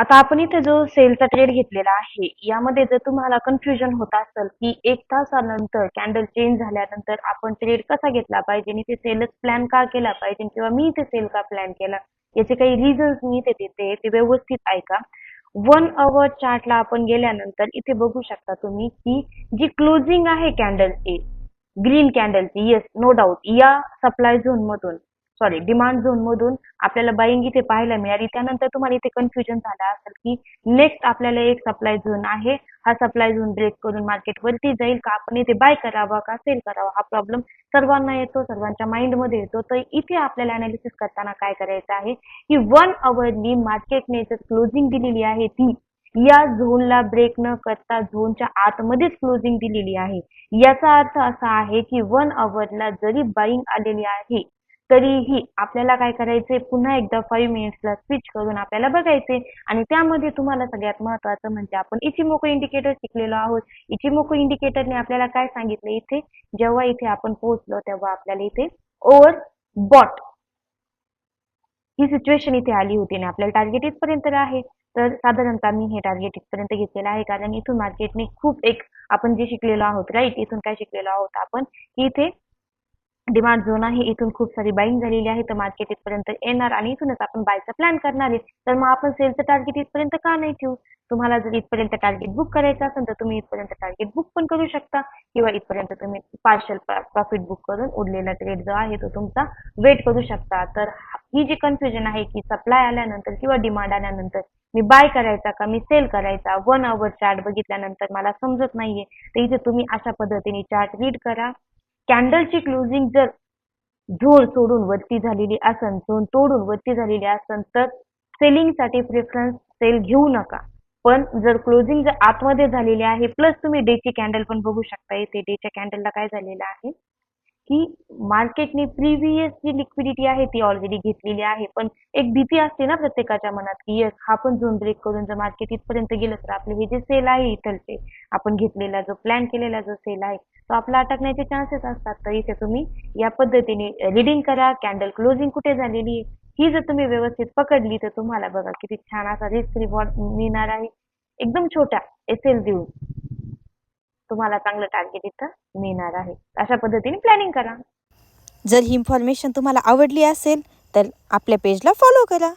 आता आपण इथे जो सेलचा ट्रेड घेतलेला आहे यामध्ये जर तुम्हाला कन्फ्युजन होत असेल की एक तासानंतर कॅन्डल चेंज झाल्यानंतर आपण ट्रेड कसा घेतला पाहिजे आणि ते सेलच प्लॅन का केला पाहिजे किंवा मी इथे सेल का प्लॅन केला याचे काही रिझन्स मी इथे देते ते व्यवस्थित ऐका. वन अवर चार्टला आपण गेल्यानंतर इथे बघू शकता तुम्ही की जी क्लोजिंग आहे कॅन्डलची ग्रीन कॅन्डलची येस नो डाऊट या सप्लाय झोन मधून सॉरी डिमांड झोन मधून आपल्याला बाईंग इथे पाहायला मिळाली. त्यानंतर तुम्हाला इथे कन्फ्युजन झालं असेल की नेक्स्ट आपल्याला एक सप्लाय झोन आहे. हा सप्लाय झोन ब्रेक करून मार्केट वरती जाईल का? आपण इथे बाय करावा का? सेल करावा? हा प्रॉब्लेम सर्वांना येतो सर्वांच्या माइंडमध्ये येतो. तर इथे आपल्याला अनालिसिस करताना काय करायचं आहे? की वन अवरली मार्केटने जर क्लोजिंग दिलेली आहे ती या झोनला ब्रेक न करता झोनच्या आतमध्येच क्लोजिंग दिलेली आहे. याचा अर्थ असा आहे की वन अवरला जरी बाईंग आलेली आहे तरीही आपल्याला काय करायचंय? पुन्हा एकदा फाईव्ह मिनिट्सला स्विच करून आपल्याला बघायचे आणि त्यामध्ये तुम्हाला सगळ्यात महत्वाचं म्हणजे आपण इचिमोको इंडिकेटर शिकलेलो आहोत. इचिमोको इंडिकेटरने आपल्याला काय सांगितलं इथे? जेव्हा इथे आपण पोहोचलो तेव्हा आपल्याला इथे ओव्हर बॉट ही सिच्युएशन इथे आली होती आणि आपल्याला टार्गेट इथपर्यंत आहे. तर साधारणतः मी हे टार्गेट इथपर्यंत घेतलेलं आहे कारण इथून मार्केटने खूप एक आपण जे शिकलेलो आहोत राईट इथून काय शिकलेलो आहोत आपण? की इथे डिमांड झोन आहे इथून खूप सारी बाईंग झालेली आहे तर मार्केट इथपर्यंत येणार आणि इथूनच आपण बायचा प्लॅन करणार आहे. तर मग आपण सेलचं टार्गेट इथपर्यंत का नाही ठेवू? तुम्हाला जर इथपर्यंत टार्गेट बुक करायचं असेल तर तुम्ही इथपर्यंत टार्गेट बुक पण करू शकता. किंवा इथपर्यंत तुम्ही पार्शल प्रॉफिट बुक करून उरलेला ट्रेड जो आहे तो तुमचा वेट करू शकता. तर ही जी कन्फ्युजन आहे की सप्लाय आल्यानंतर किंवा डिमांड आल्यानंतर मी बाय करायचा का मी सेल करायचा? वन अवर चार्ट बघितल्यानंतर मला समजत नाहीये. तर इथे तुम्ही अशा पद्धतीने चार्ट रीड करा. कॅन्डलची क्लोजिंग जर झोन सोडून वरती झालेली असन झोन तोडून वरती झालेली असन तर सेलिंगसाठी प्रेफरन्स सेल घेऊ नका. पण जर क्लोजिंग जर आतमध्ये झालेली आहे प्लस तुम्ही डेची कॅन्डल पण बघू शकता इथे डेच्या कॅन्डलला काय झालेलं आहे? की मार्केटने प्रिव्हियस जी लिक्विडिटी आहे ती ऑलरेडी घेतलेली आहे. पण एक भीती असते ना प्रत्येकाच्या मनात की येस हा पण झोन ब्रेक करून जर मार्केट इथपर्यंत गेलं तर आपले हे जे सेल आहे इथलचे आपण घेतलेला जो प्लॅन केलेला जो सेल आहे तो आपला अटकण्याचे चान्सेस असतात. तर इथे तुम्ही या पद्धतीने रिडिंग करा. कॅन्डल क्लोजिंग कुठे झालेली आहे? ही जर तुम्ही व्यवस्थित पकडली तर तुम्हाला बघा किती छान असा रिस्क रिवॉर्ड मिळणार आहे. एकदम छोट्या एस एल देऊन तुम्हाला चांगलं टार्गेट इथं मिळणार आहे. अशा पद्धतीने प्लॅनिंग करा. जर ही इन्फॉर्मेशन तुम्हाला आवडली असेल तर आपल्या पेजला फॉलो करा.